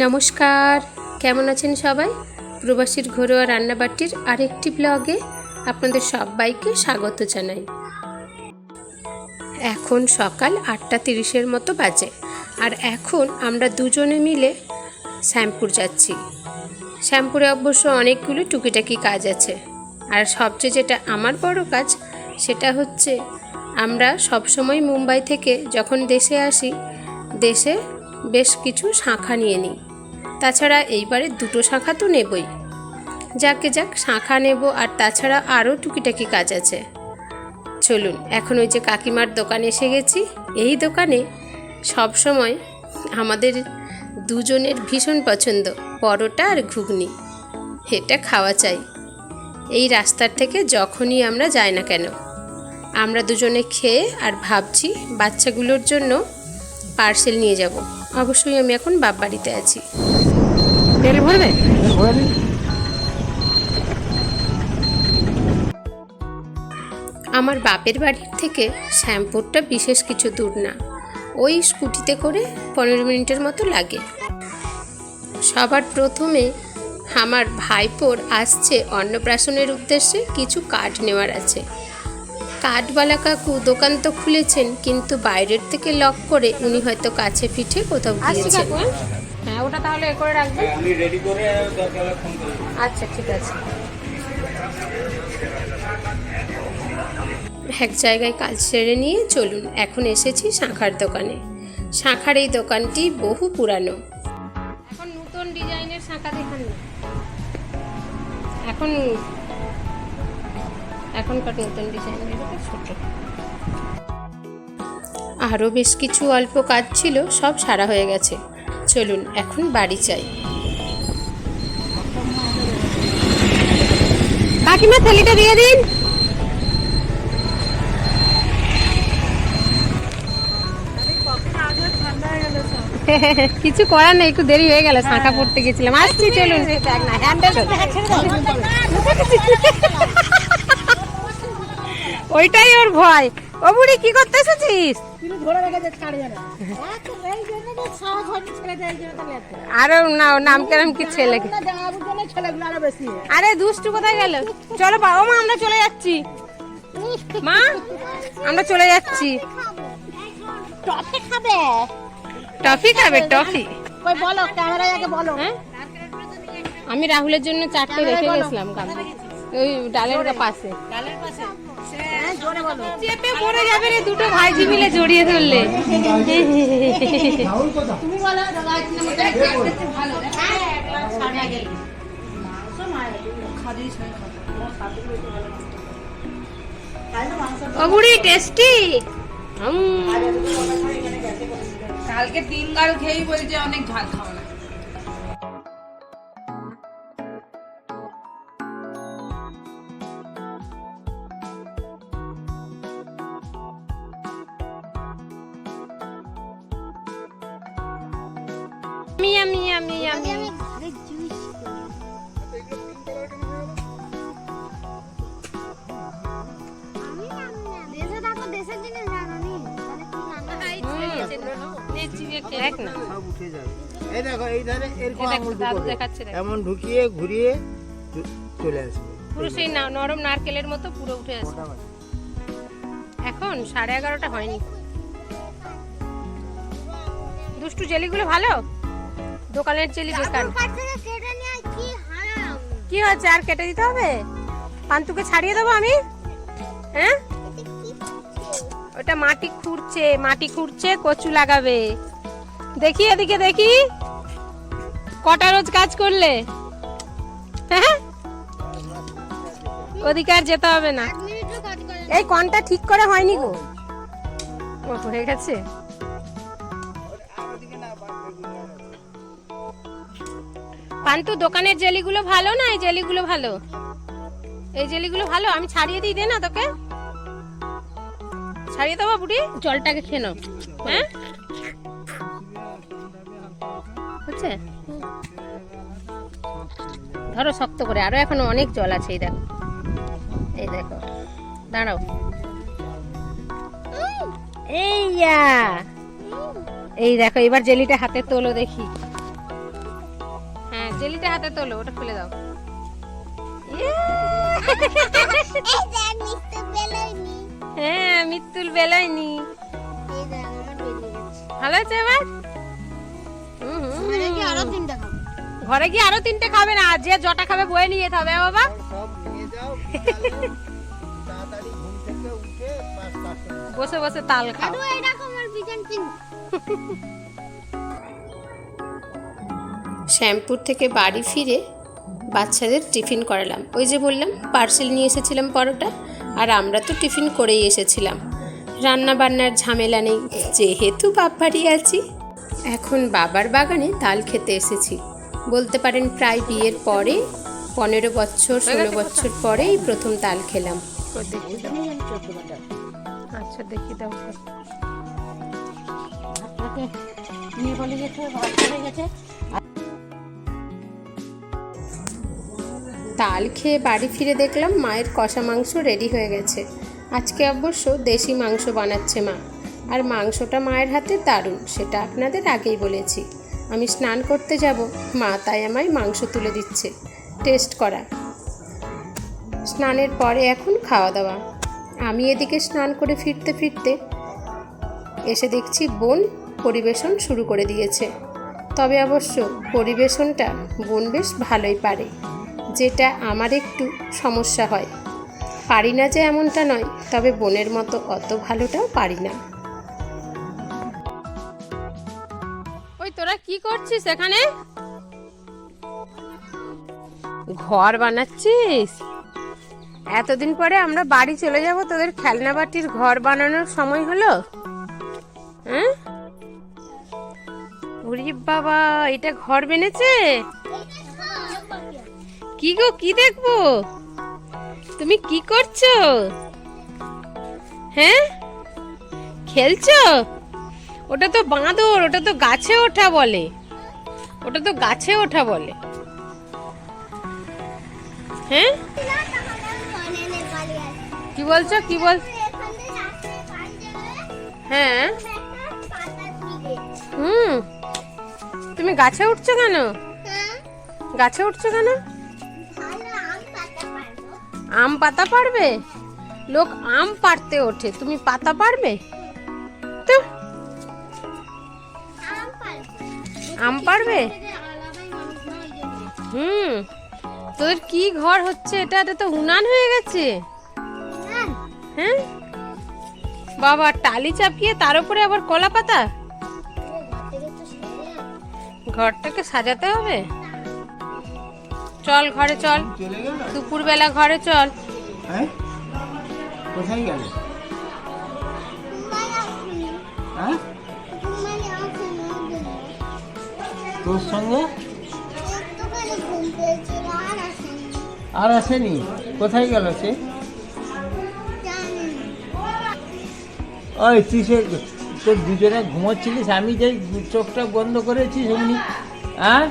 নমস্কার, কেমন আছেন সবাই? প্রবাসীর ঘরোয়া রান্নাবাটির আরেকটি ব্লগে আপনাদের সবাইকে স্বাগত জানাই। এখন সকাল আটটা তিরিশের মতো বাজে, আর এখন আমরা দুজনে মিলে শ্যামপুর যাচ্ছি। শ্যামপুরে অবশ্য অনেকগুলো টুকিটাকি কাজ আছে, আর সবচেয়ে যেটা আমার বড় কাজ সেটা হচ্ছে আমরা সবসময় মুম্বাই থেকে যখন দেশে আসি, দেশে বেশ কিছু শাঁখা নিয়ে নিই। তাছাড়া এইবারে দুটো শাঁখা তো নেবই। যাকে যাক শাঁখা নেব আর তাছাড়া আরও টুকিটাকি কাজ আছে। চলুন, এখন ওই যে কাকিমার দোকানে এসে গেছি। এই দোকানে সব সময় আমাদের দুজনের ভীষণ পছন্দ, পরোটা আর ঘুগনি। এটা খাওয়া চাই। এই রাস্তার থেকে যখনই আমরা যাই না কেন, আমরা দুজনে খেয়ে আর ভাবছি বাচ্চাগুলোর জন্য পার্সেল নিয়ে যাব। অবশ্যই আমি এখন বাপ বাড়িতে আছি তেল আমার বাপের বাড়ির থেকে শ্যামপুরটা বিশেষ কিছু দূর না। ওই স্কুটিতে করে পনেরো মিনিটের মতো লাগে। সবার প্রথমে আমার ভাইপোর আসছে অন্নপ্রাশনের উদ্দেশ্যে কিছু কার্ড নেওয়ার আছে। কাঠবালা কাকু দোকান তো খুলেছেন কিন্তু বাইরের থেকে লক করে উনি হয়তো কাছে পিঠে কোথাও গিয়েছেন। হ্যাঁ? ওটা তাহলে এ করে রাখবেন। আমি রেডি করে দরকার হলে ফোন করে দেবো। আচ্ছা ঠিক আছে। এক জায়গায় কাজ সেরে নিয়ে চলুন এখন এসেছি শাঁখার দোকানে। শাঁখার এই দোকানটি বহু পুরানো। এখন নতুন ডিজাইনের শাঁখা দেখান এখন এখনকার নতুন ডিজাইনের এটা ছোট। আরও বেশ কিছু অল্প কাজ ছিল সব সারা হয়ে গেছে। চলুন এখন বাড়ি চাই কাকিমা থালিটা দিয়ে দিন। কিছু করার নেই একটু দেরি হয়ে গেল শাঁখা পড়তে গেছিলাম। আসছি চলুন। ওইটাই ওর ভয়। ও বুড়ি কি করতে এসেছিস? আরও না নাম কেরম কি ছেলে আরে দুষ্টু কোথায় গেল? চলো বাবা মা আমরা চলে যাচ্ছি। মা আমরা চলে যাচ্ছি। টপে খাবে? টফি খাবে টফি। কই বলো ক্যামেরায় আগে বলো। হ্যাঁ? আমি রাহুলের জন্য চারটে রেখে গেছিলাম ওই ডালের পাশে। জোরে বলো চেপে মরে যাবে রে দুটো ভাইজি মিলে জড়িয়ে ধরলে। তুমি বলো নামটা ভালো ও বুড়ি টেস্টি? কালকে তিন গাল খেয়েই বলছে অনেক ঝাল খাওয়া। ঢুকোবে। দেখাচ্ছে দেখ। এমন ঢুকিয়ে ঘুরিয়ে চলে আসবে পুরো সেই নরম নারকেলের মতো পুরো উঠে আসে ওটা বাজে। এখন সাড়ে এগারোটা হয়নি দুষ্টু জেলিগুলো ভালো দোকানের কাছ থেকে কি হচ্ছে আর কেটে দিতে হবে? পান্তুকে ছাড়িয়ে দেবো আমি? হ্যাঁ? ওটা মাটি খুঁড়ছে মাটি খুঁড়ছে কচু লাগাবে। দেখি এদিকে দেখি। কটা রোজ কাজ করলে? হ্যাঁ? ওদিকে আর যেতে হবে না। এই কনটা ঠিক করে হয়নি গো। ও হয়ে গেছে? পান্তু দোকানের জেলিগুলো ভালো না? এই জেলিগুলো ভালো। এই জেলিগুলো ভালো? আমি ছাড়িয়ে দিই, দে না তোকে। ছাড়িয়ে দেবো বুড়ি? জলটাকে খেয়ে নাও। হ্যাঁ? হচ্ছে? ধরো শক্ত করে। আরও এখনও অনেক জল আছে, এই দেখো। এই দেখো। দাঁড়াও। এই যা এই দেখো, এবার জেলিটা হাতে তোলো দেখি। জেলিটা হাতে তোলো ওটা খুলে দাও। বেলাইনি হ্যাঁ মৃত্যুল বেলায়নি। ভালো আছে এবার? হুম, হুম, কি হুম। আরও তিনটা খাব। ঘরে গিয়ে আরও তিনটে খাবে না যে জটা খাবে বয়ে নিয়ে যেতে হবে হ্যাঁ বাবা? বসে বসে তাল খাও। এরকম পিছন পিন শ্যামপুর থেকে বাড়ি ফিরে বাচ্চাদের টিফিন করালাম। ওই যে বললাম পার্সেল নিয়ে এসেছিলাম পরোটা আর আমরা তো টিফিন করেই এসেছিলাম। রান্না বান্নার ঝামেলা নেই যেহেতু বাপ বাড়ি আছি। এখন বাবার বাগানে তাল খেতে এসেছি। বলতে পারেন প্রায় বিয়ের পরে পনেরো বছর ষোলো বছর পরে এই প্রথম তাল খেলাম। আচ্ছা দেখি দাও তাল খেয়ে বাড়ি ফিরে দেখলাম মায়ের কষা মাংস রেডি হয়ে গেছে। আজকে অবশ্য দেশি মাংস বানাচ্ছে মা। আর মাংসটা মায়ের হাতে দারুণ, সেটা আপনাদের আগেই বলেছি। আমি স্নান করতে যাব, মা তাই আমায় মাংস তুলে দিচ্ছে। টেস্ট করা। স্নানের পরে এখন খাওয়া দাওয়া। আমি এদিকে স্নান করে ফিরতে ফিরতে এসে দেখছি বোন পরিবেশন শুরু করে দিয়েছে। তবে অবশ্য পরিবেশনটা বোন বেশ ভালোই পারে। যেটা আমার একটু সমস্যা হয়। পারি না যে এমনটা নয় তবে বোনের মতো অত ভালোটাও পারি না। ওই তোরা কি করছিস এখানে? ঘর বানাচ্ছিস? এতদিন পরে আমরা বাড়ি চলে যাব তোদের খেলনা বাটির ঘর বানানোর সময় হলো? হ্যাঁ? বাবা এটা ঘর বেনেছে? কি গো কি দেখব? তুমি কি করছ? হ্যাঁ? খেলছো? ওটা তো বাঁদর ওটা তো গাছে ওঠা বলে। ওটা তো গাছে ওঠা বলে। হ্যাঁ? কি বলছো কি বল হ্যাঁ? হুম। তুমি গাছে উঠছো কেন? গাছে উঠছো কেন? আম পাতা পারবে? লোক আম পারতে ওঠে তুমি পাতা পারবে? তো? আম পারবে। হুম তোদের কি ঘর হচ্ছে? এটা এটা তো উনান হয়ে গেছে। হ্যাঁ? বাবা টালি চাপিয়ে তার উপরে আবার কলা পাতা ঘরটাকে সাজাতে হবে? চল ঘরে চল। দুপুরবেলা ঘরে চল। হ্যাঁ? কোথায় গেল? হ্যাঁ? তোর সঙ্গে? আর আসেনি? কোথায় গেল সে? ওই তুই সে তোর দুজনে ঘুমোচ্ছিলিস? আমি যে চোখটা বন্ধ করেছি সেমনি হ্যাঁ?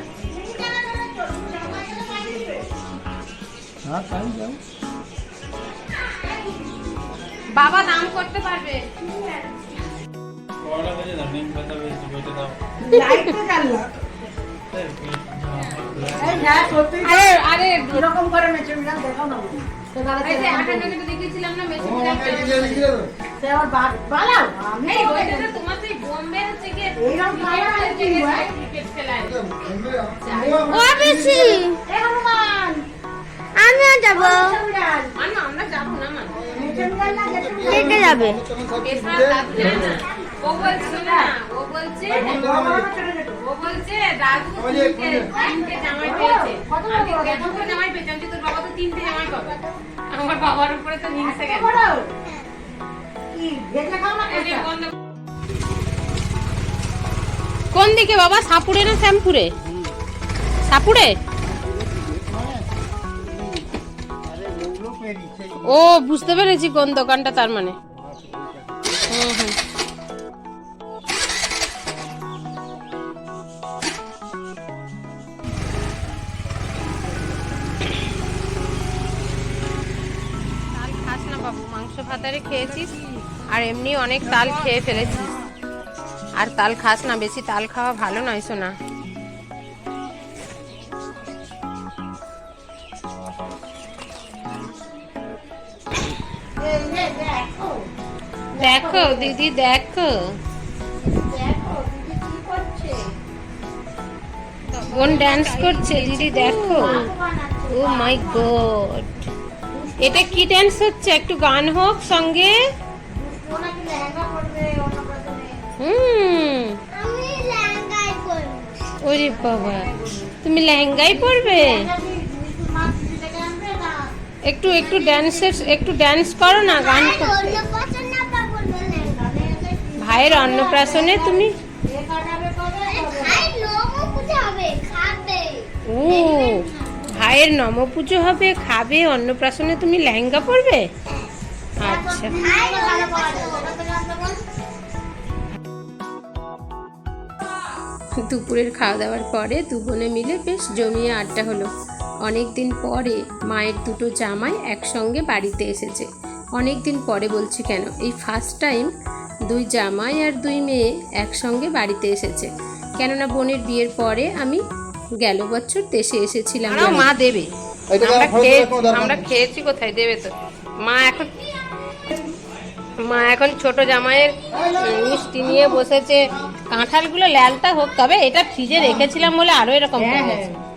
বাবা দাম করতে পারবে। আরে আরে এরকম করে মেশিন দেখাও না দেখিয়েছিলাম না এই তোমার আমিও যাব আমরা যাব আমার বাবার উপরে তো হিংসে গেল কোন দিকে বাবা? সাপুরে না শ্যামপুরে সাপুরে ও, বুঝতে পেরেছি কোন দোকানটা তার মানে। হুম হুম ভাতারে খেয়েছিস, আর এমনি অনেক তাল খেয়ে ফেলেছিস। আর তাল খাস না, বেশি তাল খাওয়া ভালো নয় শোনা দেখো, দিদি, দেখো। বোন ড্যান্স করছে, দিদি, দেখো। ও মাই গড এটা কি ড্যান্স হচ্ছে? একটু গান হোক সঙ্গে। হুম। ওরে বাবা। তুমি লেহেঙ্গাই পরবে? একটু একটু ড্যান্সের একটু ড্যান্স করো না, গান করতে। ভাইয়ের অন্নপ্রাশনে তুমি? ও, ভাইয়ের নমপুজো হবে, খাবে, অন্নপ্রাশনে তুমি লেহেঙ্গা পরবে? আচ্ছা। দুপুরের খাওয়া দাওয়ার পরে দু বোনে মিলে বেশ জমিয়ে আড্ডা হলো। অনেক দিন পরে মায়ের দুটো জামাই একসঙ্গে বাড়িতে এসেছে। অনেক দিন পরে বলছি কেন, এই ফার্স্ট টাইম দুই জামাই আর দুই মেয়ে একসঙ্গে বাড়িতে এসেছে। কেননা বোনের বিয়ের পরে আমি গেল বছর দেশে এসেছিলাম মা দেবে। আমরা খেয়ে- আমরা খেয়েছি কোথায়? দেবে তো। মা এখন মা এখন ছোট জামাইয়ের মিষ্টি নিয়ে বসেছে। কাঁঠালগুলো ল্যালটা হোক তবে এটা ফ্রিজে রেখেছিলাম বলে আরও এরকম হয়ে। গেছে।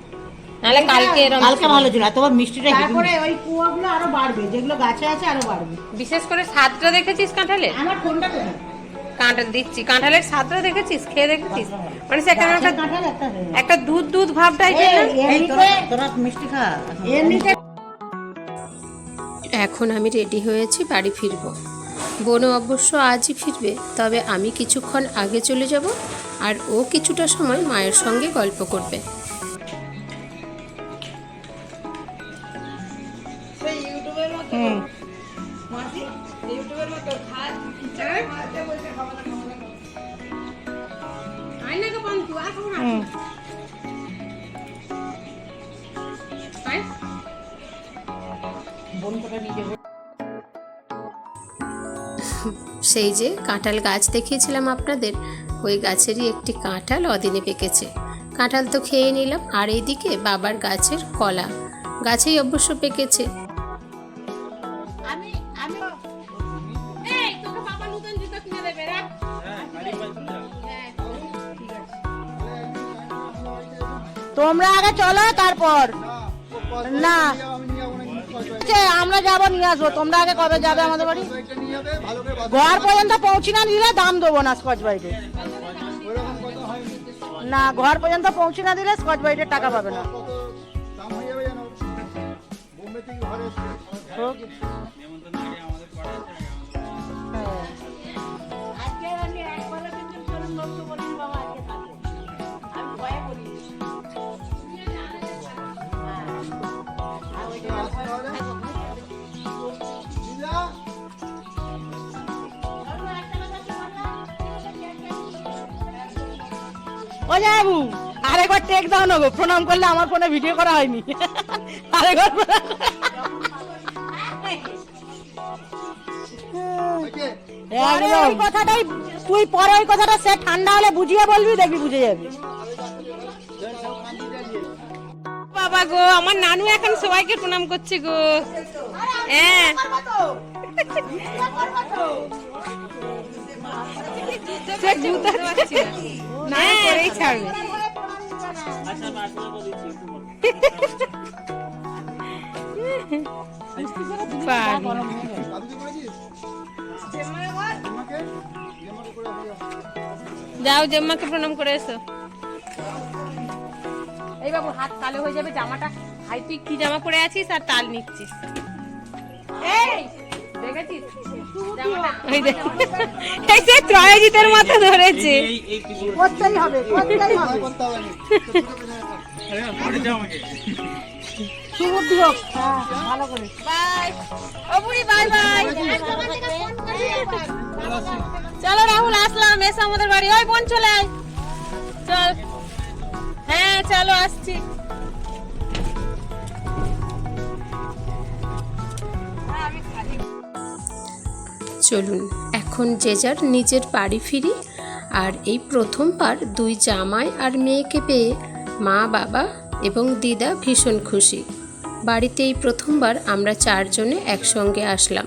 নাহলে কালকে এরকম কালকে ভালো ছিল। তোমার মিষ্টিটা তারপরে ওই কুয়াগুলো আরও বাড়বে যেগুলো গাছে আছে আরও বাড়বে। বিশেষ করে স্বাদটা দেখেছিস কাঁঠালের আমার কোথায়? কাঁঠাল দিচ্ছি। কাঁঠালের স্বাদটা দেখেছিস? খেয়ে দেখেছিস? মানে সেখানে একটা একটা একটা দুধ দুধ ভাব টাইপের না? তোরা মিষ্টি খা। এমনিতে এখন আমি রেডি হয়েছি বাড়ি ফিরবো। বোনও অবশ্য আজই ফিরবে তবে আমি কিছুক্ষণ আগে চলে যাব আর ও কিছুটা সময় মায়ের সঙ্গে গল্প করবে। সেই যে কাঁঠাল গাছ দেখিয়েছিলাম আপনাদের ওই গাছেরই একটি কাঁঠাল অদিনে পেকেছে। কাঁঠাল তো খেয়ে নিলাম আর এইদিকে বাবার গাছের কলা গাছেই অবশ্য পেকেছে। তোমরা আগে চলো তারপর। না যে আমরা যাব নিয়ে আসব। তোমরা আগে কবে যাবে আমাদের বাড়ি? ঘর পর্যন্ত পৌঁছি না দিলে দাম দেবো না স্কচ বাইটে না ঘর পর্যন্ত পৌঁছে না দিলে স্কচ বাইটের টাকা পাবে না। হোক। ও যাবু আরেকবার টেক দাও না গো প্রণাম করলে আমার ফোনে ভিডিও করা হয়নি। আরেকবার ওই কথাটাই তুই পরে ওই কথাটা সে ঠান্ডা হলে বুঝিয়ে বলবি দেখবি বুঝে যাবি। বাবা গো আমার নানু এখন সবাইকে প্রণাম করছে গো। হ্যাঁ না করেই ছাড়বে। যাও জম্মাকে প্রণাম করে এসো। এই বাবু হাত কালো হয়ে যাবে জামাটা ভাই তুই কি জামা পরে আছিস আর তাল নিচ্ছিস? এই ত্রয়জিতের মতো ধরেছে করতেই হবে করতেই হবে সুবুদ্ধি হোক হ্যাঁ ভালো করে বাই ও বুড়ি বাই বাই চলো রাহুল আসলাম এসে আমাদের বাড়ি ওই বোন চলে আয় চল হ্যাঁ চলো আসছি চলুন। এখন যে যার নিজের বাড়ি ফিরি, আর এই প্রথমবার দুই জামাই আর মেয়েকে পেয়ে মা, বাবা এবং দিদা ভীষণ খুশি। বাড়িতে এই প্রথমবার আমরা চারজনে একসঙ্গে আসলাম।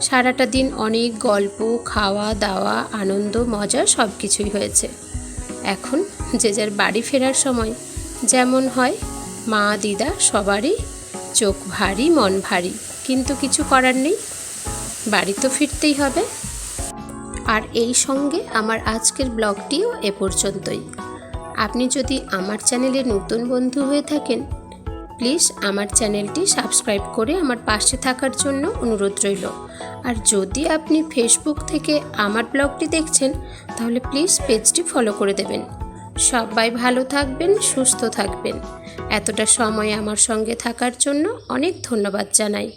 সারাটা দিন অনেক গল্প, খাওয়া, দাওয়া, আনন্দ, মজা সব কিছুই হয়েছে। এখন যে যার বাড়ি ফেরার সময়, যেমন হয়, মা, দিদা সবারই চোখ ভারী, মন ভারী, কিন্তু কিছু করার নেই। বাড়ি তো ফিরতেই হবে। আর এই সঙ্গে আমার আজকের ব্লগটিও এ পর্যন্তই। আপনি যদি আমার চ্যানেলে নতুন বন্ধু হয়ে থাকেন, প্লিজ আমার চ্যানেলটি সাবস্ক্রাইব করে আমার পাশে থাকার জন্য অনুরোধ রইল। আর যদি আপনি ফেসবুক থেকে আমার ব্লগটি দেখছেন, তাহলে প্লিজ পেজটি ফলো করে দেবেন। সবাই ভালো থাকবেন, সুস্থ থাকবেন। এতটা সময় আমার সঙ্গে থাকার জন্য অনেক ধন্যবাদ জানাই।